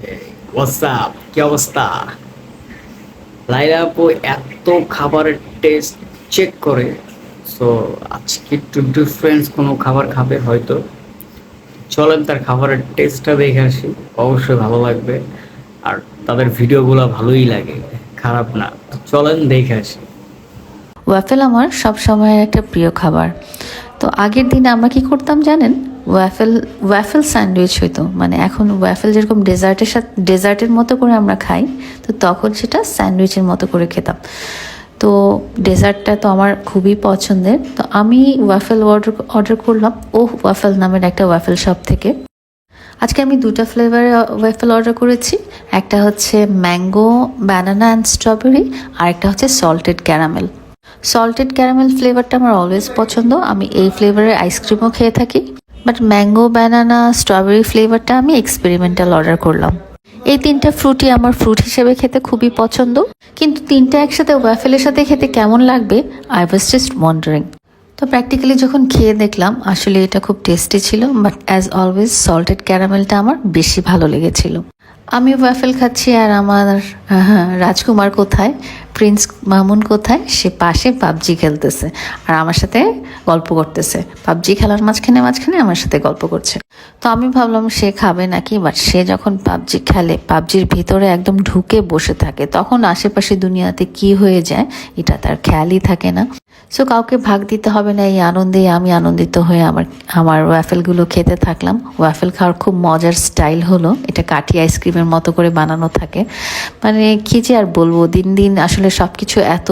WhatsApp কি অবস্থা? লাইলা আপু এত খাবারের টেস্ট চেক করে। সো আজকে একটু ডিফারেন্স কোনো খাবার খাবে হয়তো। চলেন তার খাবারের টেস্টটা দেখে আসি। অবশ্যই ভালো লাগবে। আর তাদের ভিডিওগুলো ভালোই লাগে। খারাপ না। চলেন দেখে আসি। ওয়াফেল আমার সব সময়ের একটা প্রিয় খাবার। তো আগের দিনে আমরা কি করতাম জানেন? ওয়াফেল ওয়াফেল স্যান্ডউইচ হইতো। মানে এখন ওয়াফেল যেরকম ডেজার্টের সাথে, ডেজার্টের মতো করে আমরা খাই, তো তখন সেটা স্যান্ডউইচের মতো করে খেতাম। তো ডেজার্টটা তো আমার খুবই পছন্দের। তো আমি ওয়াফেল অর্ডার অর্ডার করলাম। ও ওয়াফেল নামের একটা ওয়াফেল শপ থেকে। আজকে আমি দুটো ফ্লেভারের ওয়েফেল অর্ডার করেছি। একটা হচ্ছে ম্যাঙ্গো ব্যানানা অ্যান্ড স্ট্রবেরি আর একটা হচ্ছে সল্টেড ক্যারামেল সল্টেড ক্যারামেল ফ্লেভারটা আমার অলওয়েজ পছন্দ। আমি এই ফ্লেভারের আইসক্রিমও খেয়ে থাকি। বাট ম্যাঙ্গো, ব্যানানা, স্ট্রবেরি ফ্লেভারটা আমি এক্সপেরিমেন্টাল অর্ডার করলাম। এই তিনটা ফ্রুটই আমার ফ্রুট হিসেবে খেতে খুবই পছন্দ, কিন্তু তিনটা একসাথে ওয়াফেলের সাথে খেতে কেমন লাগবে আই ওয়াজ জাস্ট ওয়ান্ডারিং তো প্র্যাকটিক্যালি যখন খেয়ে দেখলাম, আসলে এটা খুব টেস্টি ছিল বাট অ্যাজ অলওয়েজ সল্টেড ক্যারামেলটা আমার বেশি ভালো লেগেছিল। আমি ওয়াফেল খাচ্ছি আর আমার রাজকুমার কোথায়? প্রিন্স মামুন কোথায়? সে পাশে পাবজি খেলতেছে। আর আমার সাথে গল্প করতেছে। পাবজি খেলার মাঝখানে মাঝখানে আমার সাথে গল্প করছে। তো আমি ভাবলাম সে খাবে নাকি? বাট সে যখন পাবজি খেলে, পাবজির ভিতরে একদম ঢুকে বসে থাকে, তখন আশেপাশে দুনিয়াতে কি হয়ে যায়, এটা তার খেয়ালই থাকে না। সো কাউকে ভাগ দিতে হবে না, এই আনন্দেই আমি আনন্দিত হয়ে আমার আমার ওয়াফেলগুলো খেতে থাকলাম। ওয়াফেল খাওয়ার খুব মজার স্টাইল হলো, এটা কাঠি আইসক্রিমের মতো করে বানানো থাকে। মানে কী যে আর বলব, দিন দিন আসলে সব কিছু এত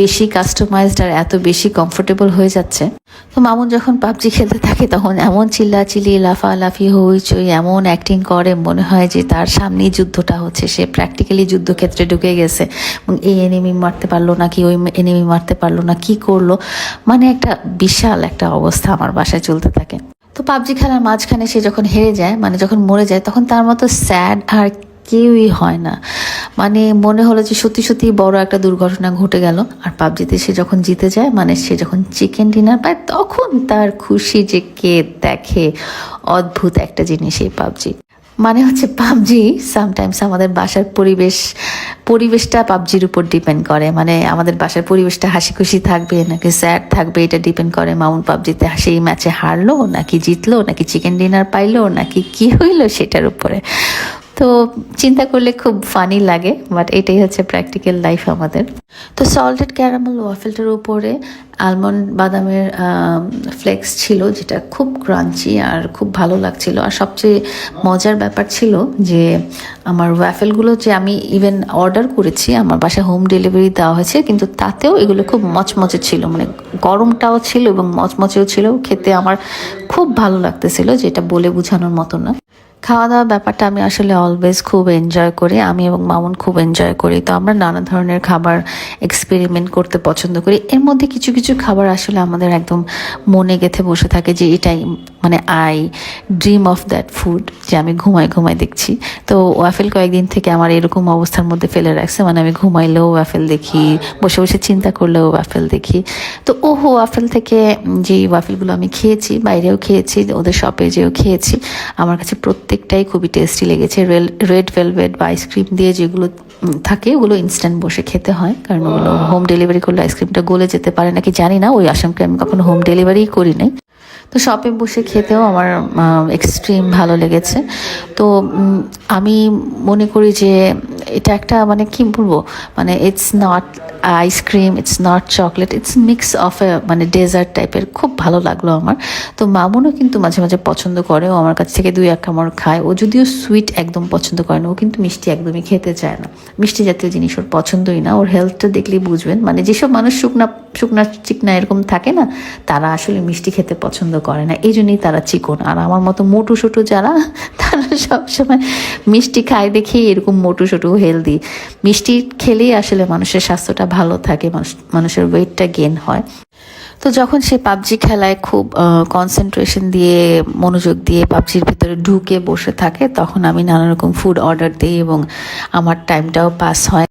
বেশি কাস্টমাইজড আর এত বেশি কমফোর্টেবল হয়ে যাচ্ছে। তো মামুন যখন পাবজি খেলতে থাকে তখন এমন চিল্লাচিল্লি, লাফালাফি, হইচই, এমন অ্যাক্টিং করে, মনে হয় যে তার সামনেই যুদ্ধটা হচ্ছে। সে প্র্যাকটিক্যালি যুদ্ধক্ষেত্রে ঢুকে গেছে। এই এনিমি মারতে পারল না কি, ওই এনিমি মারতে পারল না, কি করল? মানে একটা বিশাল একটা অবস্থা আমার বাসায় চলতে থাকে। তো পাবজি খেলার মাঝখানে সে যখন হেরে যায় মানে যখন মরে যায়, তখন তার মতো স্যাড আর কেউই হয় না। মানে মনে হলো যে সত্যি সত্যি বড় একটা দুর্ঘটনা ঘটে গেল। আর পাবজিতে সে যখন জিতে যায় মানে সে যখন চিকেন ডিনার পায়, তখন তার খুশি যে কে দেখে অদ্ভুত একটা জিনিস এই পাবজি। মানে হচ্ছে পাবজি সামটাইমস আমাদের বাসার পরিবেশ, পরিবেশটা পাবজির উপর ডিপেন্ড করে। মানে আমাদের বাসার পরিবেশটা হাসি খুশি থাকবে, নাকি স্যাড থাকবে, এটা ডিপেন্ড করে মাউন্ট পাবজিতে সেই ম্যাচে হারলো, নাকি জিতলো, নাকি চিকেন ডিনার পাইলো, নাকি কি হইল সেটার উপরে। তো চিন্তা করলে খুব ফানি লাগে বাট এটাই হচ্ছে প্র্যাকটিক্যাল লাইফ আমাদের। তো সল্টেড ক্যারামেল ওয়াফেলটার উপরে আলমন্ড বাদামের ফ্লেক্স ছিল, যেটা খুব ক্রাঞ্চি আর খুব ভালো লাগছিল। আর সবচেয়ে মজার ব্যাপার ছিল যে আমার ওয়াফেলগুলো যে আমি ইভেন অর্ডার করেছি, আমার বাসায় হোম ডেলিভারি দেওয়া হয়েছে, কিন্তু তাতেও এগুলো খুব মচমচে ছিল। মানে গরমটাও ছিল এবং মচমচেও ছিল, খেতে আমার খুব ভালো লাগতেছিল, যেটা বলে বোঝানোর মতো না। খাওয়া দাওয়ার ব্যাপারটা আমি আসলে অলওয়েজ খুব এনজয় করি। আমি এবং মামুন খুব এনজয় করি। তো আমরা নানা ধরনের খাবার এক্সপেরিমেন্ট করতে পছন্দ করি। এর মধ্যে কিছু কিছু খাবার আসলে আমাদের একদম মনে গেথে বসে থাকে যে এটাই মানে I dream of that food যে আমি ঘুমাই ঘুমাই দেখছি। তো ওয়াফেল কয়েকদিন থেকে আমার এরকম অবস্থার মধ্যে ফেলে রাখছে মানে আমি ঘুমাইলেও ওয়াফেল দেখি বসে বসে চিন্তা করলেও ওয়াফেল দেখি। তো ওহো ওয়াফেল থেকে যে ওয়াফেলগুলো আমি খেয়েছি বাইরেও খেয়েছি ওদের শপে যেও খেয়েছি আমার কাছে প্রত্যেকটাই খুবই টেস্টি লেগেছে। রেল রেড ভেলভেট বা আইসক্রিম দিয়ে যেগুলো থাকে ওগুলো ইনস্ট্যান্ট বসে খেতে হয় কারণ ওগুলো হোম ডেলিভারি করলে আইসক্রিমটা গলে যেতে পারে নাকি জানি না ওই আসামকে আমি কখনো হোম ডেলিভারিই করি নাই। তো শপে বসে খেতেও আমার এক্সট্রিম ভালো লেগেছে। তো আমি মনে করি যে, এটা একটা মানে কি বলব? মানে it's not ice cream it's not chocolate it's mix of a মানে ডেজার্ট টাইপের খুব ভালো লাগল আমার। তো মামুনও কিন্তু মাঝে মাঝে পছন্দ করে, ও আমার কাছ থেকে দুই এক কামড় খায়। ও যদিও সুইট একদম পছন্দ করে না, ও কিন্তু মিষ্টি একদমই খেতে চায় না। মিষ্টি জাতীয় জিনিস ওর পছন্দই না, ওর হেলথটা দেখলেই বুঝবেন। মানে যেসব মানুষ শুকনা শুকনা চিকনা এরকম থাকে না, তারা আসলে মিষ্টি খেতে পছন্দ করে না। এই জন্যই তারা চিকন। আর আমার মতো মোটু সোটু যারা, তারা সবসময় মিষ্টি খায় দেখেই এরকম মোটু সোটু হেলদি মিষ্টি খেলেই আসলে মানুষের স্বাস্থ্যটা ভালো থাকে, মানুষ, মানুষের ওয়েটটা গেন হয়। তো যখন সে পাবজি খেলায় খুব কনসেন্ট্রেশন দিয়ে, মনোযোগ দিয়ে পাবজির ভিতরে ঢুকে বসে থাকে, তখন আমি নানা রকম ফুড অর্ডার দিই এবং আমার টাইমটাও পাস হয়।